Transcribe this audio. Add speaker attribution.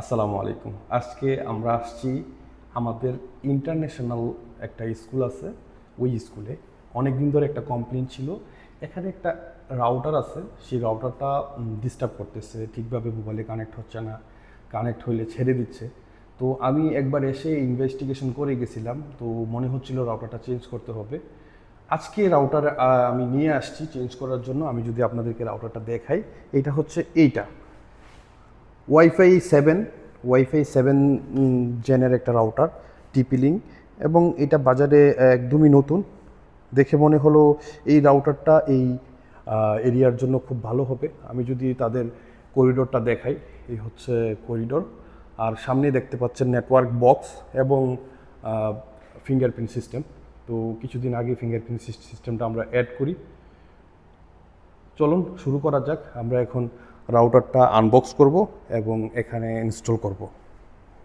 Speaker 1: আসসালামু আলাইকুম। আজকে আমরা আসছি আমাদের ইন্টারন্যাশনাল একটা স্কুল আছে। ওই স্কুলে অনেক দিন ধরে একটা কমপ্লেন ছিল। এখানে একটা রাউটার আছে। সেই রাউটারটা ডিস্টার্ব করতেছে। ঠিকভাবে মোবাইলে কানেক্ট হচ্ছে না। কানেক্ট হইলে ছেড়ে দিচ্ছে। তো আমি একবার এসে ইনভেস্টিগেশন করে গেছিলাম। তো মনে হচ্ছিল রাউটারটা চেঞ্জ করতে হবে। আজকে রাউটার আমি নিয়ে আসছি চেঞ্জ করার জন্য। আমি যদি আপনাদেরকে রাউটারটা দেখাই এটা হচ্ছে এইটা। ওয়াইফাই সেভেন ওয়াইফাই সেভেন জেনের একটা রাউটার টিপিলিং এবং এটা বাজারে একদমই নতুন। দেখে মনে হলো এই রাউটারটা এই এরিয়ার জন্য খুব ভালো হবে। আমি যদি তাদের করিডোরটা দেখাই, এই হচ্ছে করিডোর আর সামনে দেখতে পাচ্ছেন নেটওয়ার্ক বক্স এবং ফিঙ্গারপ্রিন্ট সিস্টেম তো কিছুদিন আগে ফিঙ্গারপ্রিন্ট সিস্টেমটা আমরা অ্যাড করি। চলুন, শুরু করা যাক। আমরা এখন রাউটারটা আনবক্স করব এবং এখানে ইনস্টল করব।